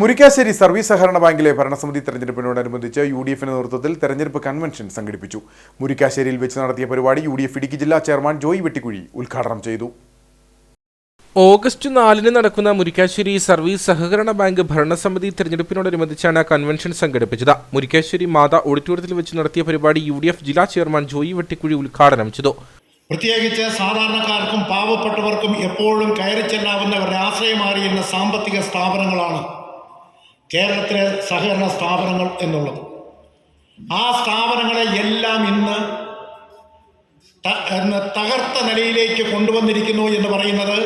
Murickassery service സഹകരണ ബാങ്കിലെ ഭരണസമിതി തെരഞ്ഞെടുപ്പിനോടനുബന്ധിച്ച് യു ഡി എഫിന്റെ നേതൃത്വത്തിൽ തെരഞ്ഞെടുപ്പ് കൺവെൻഷൻ സംഘടിപ്പിച്ചു. മുരിക്കാശ്ശേരിയിൽ വെച്ച് നടത്തിയ പരിപാടി യു ഡി എഫ് ഇടുക്കി ജില്ലാ ചെയർമാൻ ജോയി വെട്ടിക്കുഴി ഉദ്ഘാടനം ചെയ്തു. ഓഗസ്റ്റ് നാലിന് നടക്കുന്ന മുരിക്കാശ്ശേരി സർവീസ് സഹകരണ ബാങ്ക് ഭരണസമിതി തെരഞ്ഞെടുപ്പിനോടനുബന്ധിച്ചാണ് കൺവെൻഷൻ സംഘടിപ്പിച്ചത്. മുരിക്കാശ്ശേരി മാത ഓഡിറ്റോറിയത്തിൽ വെച്ച് നടത്തിയ പരിപാടി യു ഡി എഫ് ജില്ലാ ചെയർമാൻ ജോയി വെട്ടിക്കുഴി ഉദ്ഘാടനം ചെയ്തു. പ്രത്യേകിച്ച് സാധാരണക്കാർക്കും പാവപ്പെട്ടവർക്കും എപ്പോഴും കയറി ചെല്ലാവുന്നവരുടെ ആശ്രയമാറിയുന്ന സാമ്പത്തിക സ്ഥാപനങ്ങളാണ് കേരളത്തിലെ സഹകരണ സ്ഥാപനങ്ങൾ എന്നുള്ളത്. ആ സ്ഥാപനങ്ങളെ എല്ലാം ഇന്ന് തകർത്ത നിലയിലേക്ക് കൊണ്ടുവന്നിരിക്കുന്നു എന്ന് പറയുന്നത്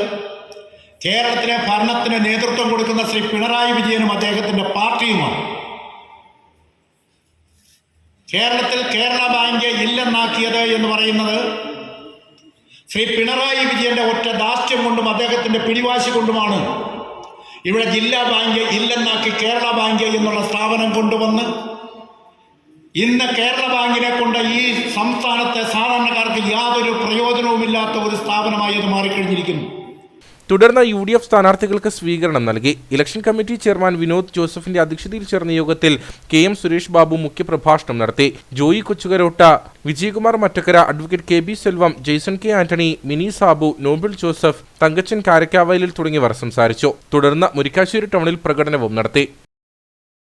കേരളത്തിലെ ഭരണത്തിന് നേതൃത്വം കൊടുക്കുന്ന ശ്രീ പിണറായി വിജയനും അദ്ദേഹത്തിന്റെ പാർട്ടിയുമാണ്. കേരളത്തിൽ കേരള ബാങ്ക് ഇല്ലെന്നാക്കിയത് എന്ന് പറയുന്നത് ശ്രീ പിണറായി വിജയന്റെ ഒറ്റ ദാസ്യം കൊണ്ടും അദ്ദേഹത്തിന്റെ പിടിവാശി കൊണ്ടുമാണ് ഇവിടെ ജില്ലാ ബാങ്ക് ഇല്ലെന്നാക്കി കേരള ബാങ്ക് എന്നുള്ള സ്ഥാപനം കൊണ്ടുവന്ന് ഇന്ന് കേരള ബാങ്കിനെ കൊണ്ട് ഈ സംസ്ഥാനത്തെ സാധാരണക്കാർക്ക് യാതൊരു പ്രയോജനവുമില്ലാത്ത ഒരു സ്ഥാപനമായി അത് മാറിക്കഴിഞ്ഞിരിക്കുന്നു. തുടർന്ന് യു ഡി എഫ് സ്ഥാനാർത്ഥികൾക്ക് സ്വീകരണം നൽകി. ഇലക്ഷൻ കമ്മിറ്റി ചെയർമാൻ വിനോദ് ജോസഫിന്റെ അധ്യക്ഷതയിൽ ചേർന്ന യോഗത്തിൽ കെ എം സുരേഷ് ബാബു മുഖ്യപ്രഭാഷണം നടത്തി. Joy Kochukarotta Vijayakumar Mattakkara advocate K B Selvam Jaison K Antony Mini Sabu Noble Joseph Thankachan കാരക്കാവയലിൽ തുടങ്ങിയവർ സംസാരിച്ചു. തുടർന്ന് മുരിക്കാശ്ശേരി ടൗണിൽ പ്രകടനവും നടത്തി.